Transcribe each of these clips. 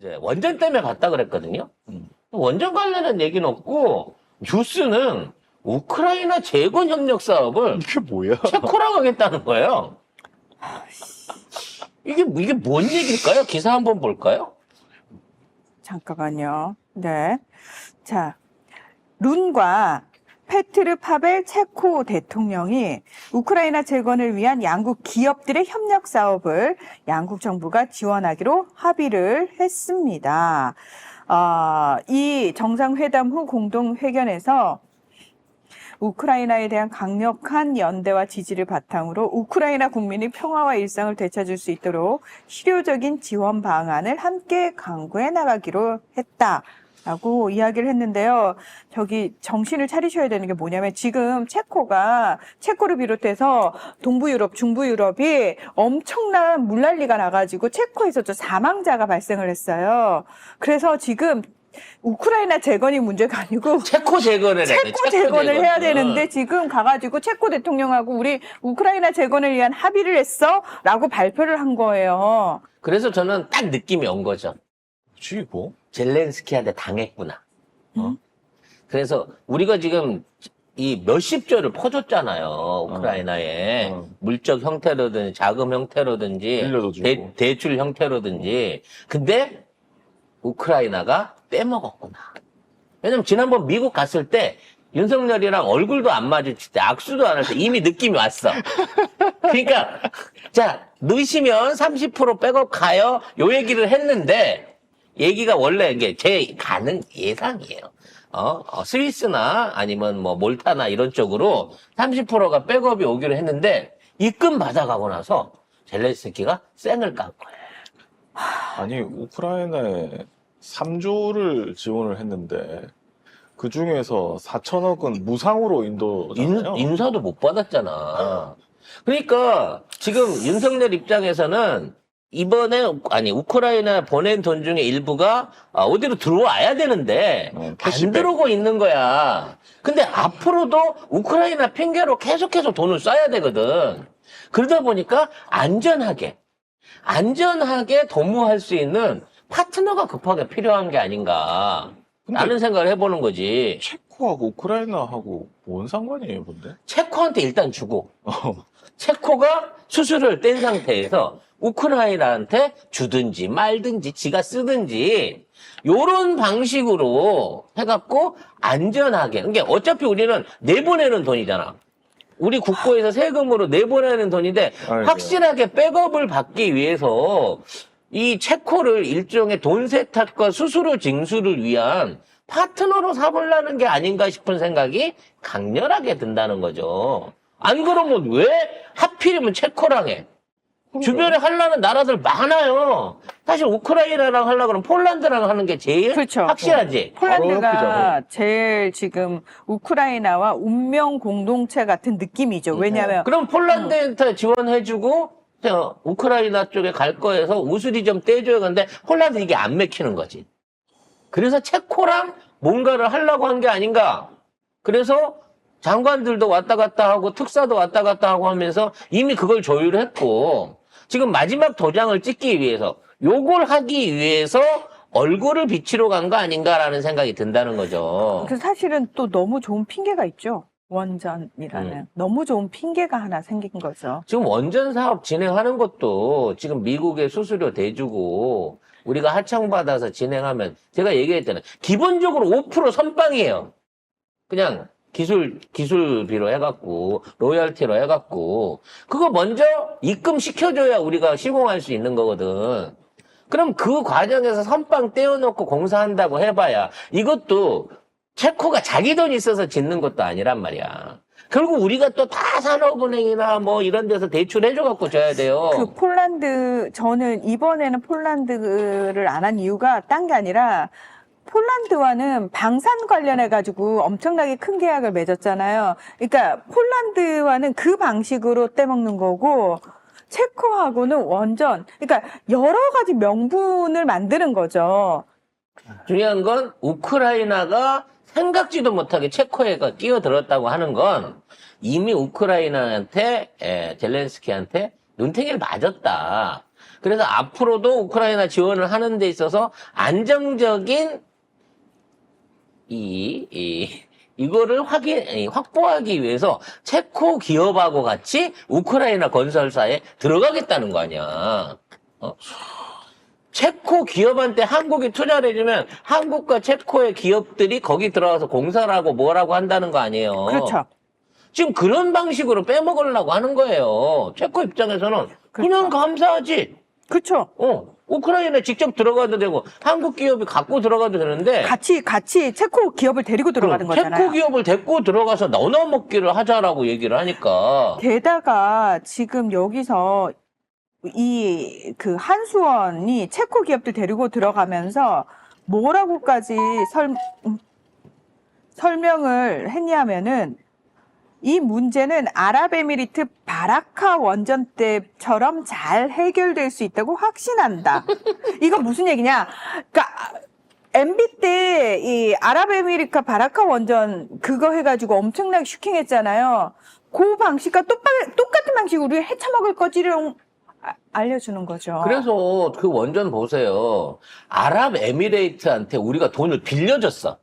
이제 원전 때문에 갔다 그랬거든요. 음. 원전 관련한 얘기는 없고 뉴스는 우크라이나 재건 협력 사업을 이게 뭐야? 체코랑 하겠다는 거예요. 이게 이게 뭔 얘기일까요? 기사 한번 볼까요? 잠깐만요. 네. 자, 룬과 페트르 파벨 체코 대통령이 우크라이나 재건을 위한 양국 기업들의 협력 사업을 양국 정부가 지원하기로 합의를 했습니다. 아, 이 정상회담 후 공동회견에서 우크라이나에 대한 강력한 연대와 지지를 바탕으로 우크라이나 국민의 평화와 일상을 되찾을 수 있도록 실효적인 지원 방안을 함께 강구해 나가기로 했다 라고 이야기를 했는데요. 저기 정신을 차리셔야 되는 게 뭐냐면 지금 체코가 체코를 비롯해서 동부 유럽, 중부 유럽이 엄청난 물난리가 나가지고 체코에서 도 사망자가 발생을 했어요. 그래서 지금 우크라이나 재건이 문제가 아니고 체코 재건을 해야 돼. 체코 재건을 해야. 되는데 지금 가가지고 체코 대통령하고 우리 우크라이나 재건을 위한 합의를 했어라고 발표를 한 거예요. 그래서 저는 딱 느낌이 온 거죠. 이거? 젤렌스키한테 당했구나. 어? 음. 그래서 우리가 지금 이 몇십 조를 퍼줬잖아요. 우크라이나에. 어. 물적 형태로든지 자금 형태로든지. 대, 대출 형태로든지. 근데 우크라이나가 빼먹었구나. 왜냐면 지난번 미국 갔을 때 윤석열이랑 얼굴도 안 마주칠 때 악수도 안 할 때 이미 느낌이 왔어. 그러니까 자 넣으시면 30% 백업 가요. 요 얘기를 했는데 얘기가 원래 이게 제 가능 예상이에요. 어, 어, 스위스나 아니면 뭐 몰타나 이런 쪽으로 30%가 백업이 오기로 했는데 입금 받아가고 나서 젤렌스키가 쌩을 깐 거예요. 아니 우크라이나에 3조를 지원을 했는데 그 중에서 4천억은 무상으로 인, 인도잖아요. 인 사도 못 받았잖아. 그러니까 지금 윤석열 입장에서는 이번에 아니 우크라이나 보낸 돈 중에 일부가 아, 어디로 들어와야 되는데 어, 안. 들어오고 있는 거야. 근데 앞으로도 우크라이나 핑계로 계속해서 돈을 써야 되거든. 그러다 보니까 안전하게 안전하게 도모할 수 있는 파트너가 급하게 필요한 게 아닌가. 라는 생각을 해보는 거지. 체코하고 우크라이나하고 뭔 상관이에요, 근데? 체코한테 일단 주고 어. 체코가 수수료를 뗀 상태에서 우크라이나한테 주든지 말든지 지가 쓰든지 요런 방식으로 해갖고 안전하게 그러니까 어차피 우리는 내보내는 돈이잖아 우리 국고에서 세금으로 내보내는 돈인데. 확실하게 백업을 받기 위해서 이 체코를 일종의 돈 세탁과 수수료 징수를 위한 파트너로 삼으려는 게 아닌가 싶은 생각이 강렬하게 든다는 거죠. 안 그러면 왜 하필이면 체코랑 해? 주변에 하려는 나라들 많아요. 사실 우크라이나랑 하려고 그러면 폴란드랑 하는 게 제일 그렇죠. 확실하지. 폴란드가 제일 지금 우크라이나와 운명 공동체 같은 느낌이죠. 왜냐하면 그럼 폴란드한테 지원해주고 저 우크라이나 쪽에 갈 거에서 우수리 좀 떼줘야 하는데 폴란드 이게 안 맥히는 거지. 그래서 체코랑 뭔가를 하려고 한 게 아닌가. 그래서 장관들도 왔다 갔다 하고 특사도 왔다 갔다 하고 하면서 이미 그걸 조율했고 지금 마지막 도장을 찍기 위해서 요걸 하기 위해서 얼굴을 비치러 간 거 아닌가라는 생각이 든다는 거죠. 그 사실은 또 너무 좋은 핑계가 있죠. 원전이라는 음. 너무 좋은 핑계가 하나 생긴 거죠. 지금 원전 사업 진행하는 것도 지금 미국에 수수료 대주고 우리가 하청받아서 진행하면 제가 얘기했잖아요. 기본적으로 5% 선빵이에요. 그냥 기술, 기술비로 해갖고, 로열티로 해갖고, 그거 먼저 입금 시켜줘야 우리가 시공할 수 있는 거거든. 그럼 그 과정에서 선빵 떼어놓고 공사한다고 해봐야 이것도 체코가 자기 돈 있어서 짓는 것도 아니란 말이야. 결국 우리가 또 다 산업은행이나 뭐 이런 데서 대출해줘갖고 줘야 돼요. 그 폴란드 저는 이번에는 폴란드를 안 한 이유가 딴 게 아니라 폴란드와는 방산 관련해 가지고 엄청나게 큰 계약을 맺었잖아요. 그러니까 폴란드와는 그 방식으로 떼먹는 거고 체코하고는 완전 그러니까 여러 가지 명분을 만드는 거죠. 중요한 건 우크라이나가 생각지도 못하게 체코에가 끼어들었다고 하는 건 이미 우크라이나한테 에, 젤렌스키한테 눈탱이를 맞았다. 그래서 앞으로도 우크라이나 지원을 하는 데 있어서 안정적인 이, 이 이거를 확인 이, 확보하기 위해서 체코 기업하고 같이 우크라이나 건설사에 들어가겠다는 거 아니야. 어? 체코 기업한테 한국이 투자를 해주면 한국과 체코의 기업들이 거기 들어가서 공사를 하고 뭐라고 한다는 거 아니에요. 그렇죠. 지금 그런 방식으로 빼먹으려고 하는 거예요. 체코 입장에서는 그냥 그렇죠. 감사하지. 그렇죠. 어, 우크라이나에 직접 들어가도 되고 한국 기업이 갖고 들어가도 되는데 같이 같이 체코 기업을 데리고 들어가는 그럼 거잖아요. 체코 기업을 데리고 들어가서 나눠 먹기를 하자라고 얘기를 하니까 게다가 지금 여기서 이 그 한수원이 체코 기업들 데리고 들어가면서 뭐라고까지 설, 음, 설명을 했냐면은 이 문제는 아랍에미리트 바라카 원전 때처럼 잘 해결될 수 있다고 확신한다. 이거 무슨 얘기냐? 그러니까 MB 때 이 아랍에미리카 바라카 원전 그거 해가지고 엄청나게 슈킹했잖아요. 그 방식과 똑바, 똑같은 방식으로 우리 헤쳐먹을 거지를 아- 알려주는 거죠. 그래서 그 원전 보세요. 아랍에미레이트한테 우리가 돈을 빌려줬어.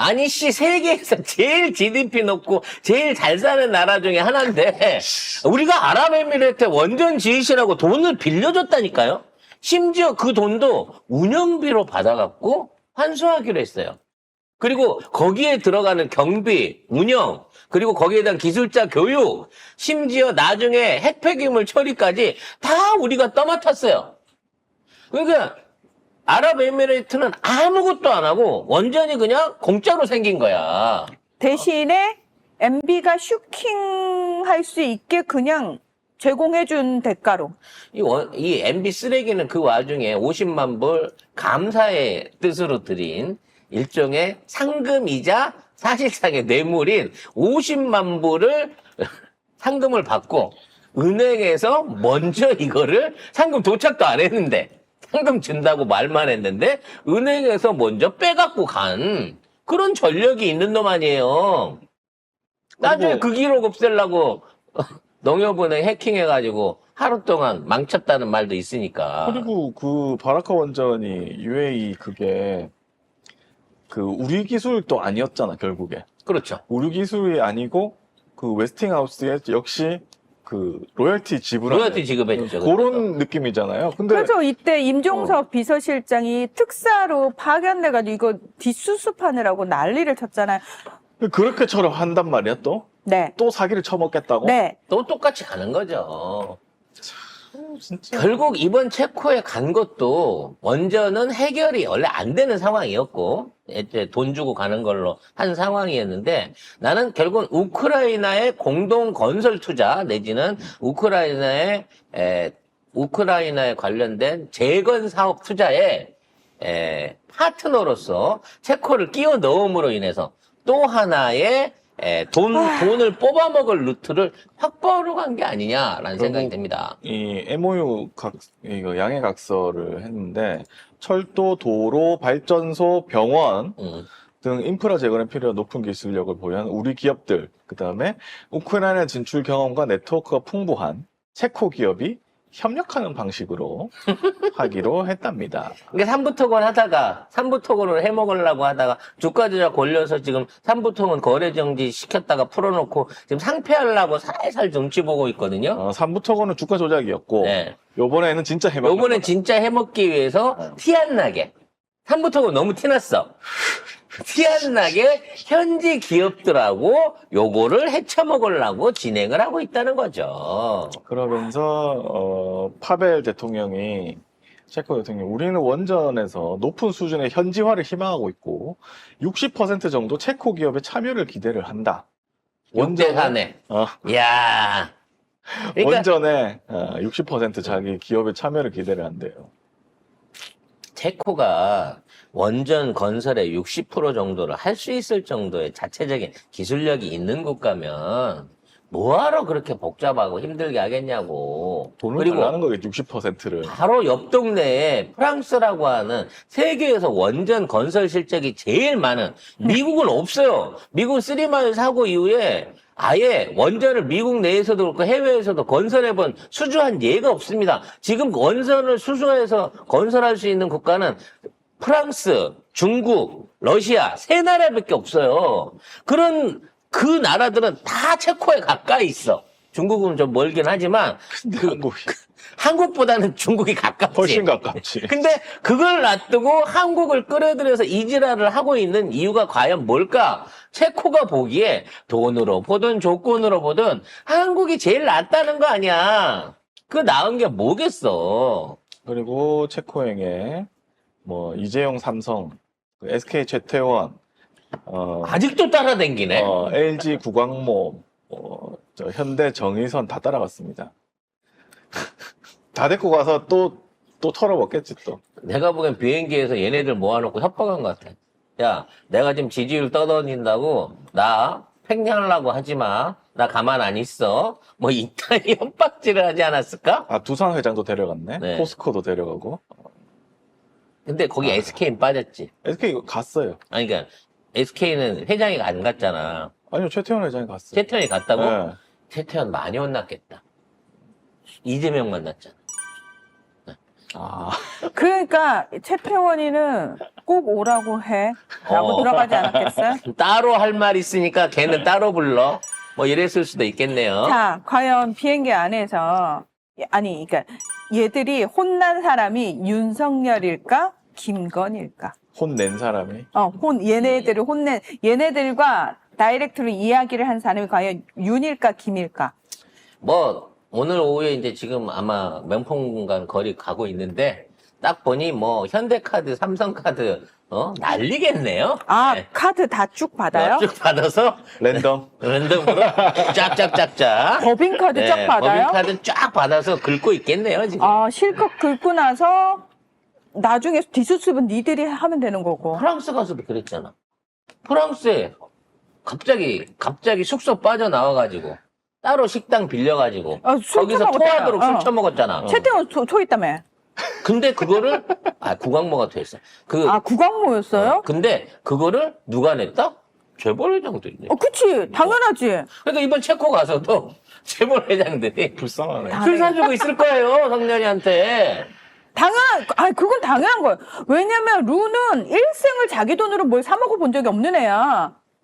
아니 씨 세계에서 제일 GDP 높고 제일 잘 사는 나라 중에 하나인데 우리가 아랍에미레이트 원전 지으시라고 돈을 빌려줬다니까요. 심지어 그 돈도 운영비로 받아갖고 환수하기로 했어요. 그리고 거기에 들어가는 경비, 운영, 그리고 거기에 대한 기술자 교육, 심지어 나중에 핵폐기물 처리까지 다 우리가 떠맡았어요. 그러니까 아랍에미레이트는 아무것도 안 하고 완전히 그냥 공짜로 생긴 거야. 대신에 MB가 슈킹 할 수 있게 그냥 제공해준 대가로. 이, 원- 이 MB 쓰레기는 그 와중에 50만 불 감사의 뜻으로 드린 일종의 상금이자 사실상의 뇌물인 50만 불을 상금을 받고 은행에서 먼저 이거를 상금 도착도 안 했는데 상금 준다고 말만 했는데 은행에서 먼저 빼갖고 간 그런 전력이 있는 놈 아니에요. 나중에 그 기록 없애려고 농협은행 해킹해가지고 하루 동안 망쳤다는 말도 있으니까. 그리고 그 바라카 원전이 UAE 그게 그 우리 기술도 아니었잖아 결국에 그렇죠. 우리 기술이 아니고 그 웨스팅하우스에 역시 그 로열티 지불하는 로열티 지급했죠. 그런 느낌이잖아요. 근데 그래서 이때 임종석 어. 비서실장이 특사로 파견돼가지고 이거 뒷수습하느라고 난리를 쳤잖아요. 그렇게처럼 한단 말이야 또? 네. 또 사기를 쳐먹겠다고? 네. 또 똑같이 가는 거죠. 진짜. 결국 이번 체코에 간 것도 원전은 해결이 원래 안 되는 상황이었고 이제 돈 주고 가는 걸로 한 상황이었는데 나는 결국은 우크라이나의 공동 건설 투자 내지는 우크라이나의 에, 우크라이나에 관련된 재건 사업 투자에 에, 파트너로서 체코를 끼워 넣음으로 인해서 또 하나의 에, 돈, 돈을 뽑아먹을 루트를 확보하러 간 게 아니냐라는 생각이 결국 듭니다. 이 MOU 각, 이거 양해 각서를 했는데 철도, 도로, 발전소, 병원 음. 등 인프라 재건에 필요한 높은 기술력을 보유한 우리 기업들, 그 다음에 우크라이나 진출 경험과 네트워크가 풍부한 체코 기업이 협력하는 방식으로 하기로 했답니다. 이게 삼부토건 하다가 삼부토건을 해먹으려고 하다가 주가 조작 걸려서 지금 삼부토건 거래 정지 시켰다가 풀어놓고 지금 상폐하려고 살살 눈치 보고 있거든요. 어, 삼부토건은 주가 조작이었고 네. 요번에는 진짜 해먹 요번엔 진짜 해먹기 위해서 티 안 나게 삼부토건 너무 티났어. 티안 나게 현지 기업들하고 요거를 헤쳐먹으려고 진행을 하고 있다는 거죠. 그러면서 어, 파벨 대통령이 체코 대통령 우리는 원전에서 높은 수준의 현지화를 희망하고 있고 60% 정도 체코 기업의 참여를 기대를 한다. 사네. 어, 이야. 그러니까 원전에 어, 60% 자기 기업의 참여를 기대를 한대요. 체코가 원전 건설의 60% 정도를 할 수 있을 정도의 자체적인 기술력이 있는 국가면 뭐하러 그렇게 복잡하고 힘들게 하겠냐고. 돈을 그리고 달라는 거겠지 60%를. 바로 옆 동네에 프랑스라고 하는 세계에서 원전 건설 실적이 제일 많은 미국은 없어요. 미국은 쓰리마일 사고 이후에 아예 원전을 미국 내에서도 그렇고 해외에서도 건설해본 수주한 예가 없습니다. 지금 원전을 수주해서 건설할 수 있는 국가는 프랑스, 중국, 러시아 세 나라밖에 없어요. 그런 그 나라들은 다 체코에 가까이 있어. 중국은 좀 멀긴 하지만 근데 한국보다는 중국이 가깝지. 훨씬 가깝지. 근데 그걸 놔두고 한국을 끌어들여서 이지랄을 하고 있는 이유가 과연 뭘까? 체코가 보기에 돈으로 보든 조건으로 보든 한국이 제일 낫다는 거 아니야. 그 나은 게 뭐겠어. 그리고 체코행에 뭐 이재용 삼성, 그 SK 재태원, 어, 아직도 따라댕기네. 어, LG 구광모, 어, 저 현대 정의선 다 따라갔습니다. 다 데리고 가서 또, 또 털어먹겠지 또. 내가 보기엔 비행기에서 얘네들 모아놓고 협박한 것 같아. 야, 내가 지금 지지율 떠다닌다고 나 팽량하려고 하지 마. 나 가만 안 있어. 뭐 이딴 협박질을 하지 않았을까? 아, 두산 회장도 데려갔네. 네. 포스코도 데려가고. 근데 거기 SK는 빠졌지. SK 이거 갔어요. 아니, 그러니까 SK는 회장이 안 갔잖아. 아니요, 최태원 회장이 갔어요. 최태원이 갔다고? 네. 최태원 많이 혼났겠다. 이재명 만났잖아. 아, 그러니까 최태원이는 꼭 오라고 해. 라고 어. 들어가지 않았겠어요? 따로 할 말 있으니까 걔는 따로 불러. 뭐 이랬을 수도 있겠네요. 자, 과연 비행기 안에서 아니, 그러니까 얘들이 혼난 사람이 윤석열일까, 김건일까? 혼낸 사람이. 어, 혼 얘네들을 혼낸 얘네들과 다이렉트로 이야기를 한 사람이 과연 윤일까, 김일까? 뭐 오늘 오후에 이제 지금 아마 명품관 거리 가고 있는데 딱 보니 뭐 현대카드, 삼성카드 어 난리겠네요. 아, 네. 카드 다 쭉 받아요? 쭉 받아서 랜덤. 랜덤으로 짝짝짝짝. 법인카드 쫙 받아요? 법인카드 쫙 받아서 긁고 있겠네요 지금. 아, 실컷 긁고 나서 나중에 뒷수습은 니들이 하면 되는 거고. 프랑스 가서도 그랬잖아. 프랑스에 갑자기 갑자기 숙소 빠져 나와가지고 따로 식당 빌려가지고 어, 술 거기서 처먹었잖아. 토하도록 어. 술 처먹었잖아. 최태원 소, 소 있다며. 근데 그거를 아 구강모가 됐어. 그 아, 구광모였어요? 근데 그거를 누가 냈다? 재벌 회장들이 냈 어, 그치. 당연하지. 그러니까 이번 체코 가서도 재벌 회장들이 불쌍하네. 다- 술 사주고 있을 거예요 성년이한테. 당연한, 아, 그건 당연한 거예요. 왜냐면 루는 일생을 자기 돈으로 뭘 사먹어 본 적이 없는 애야.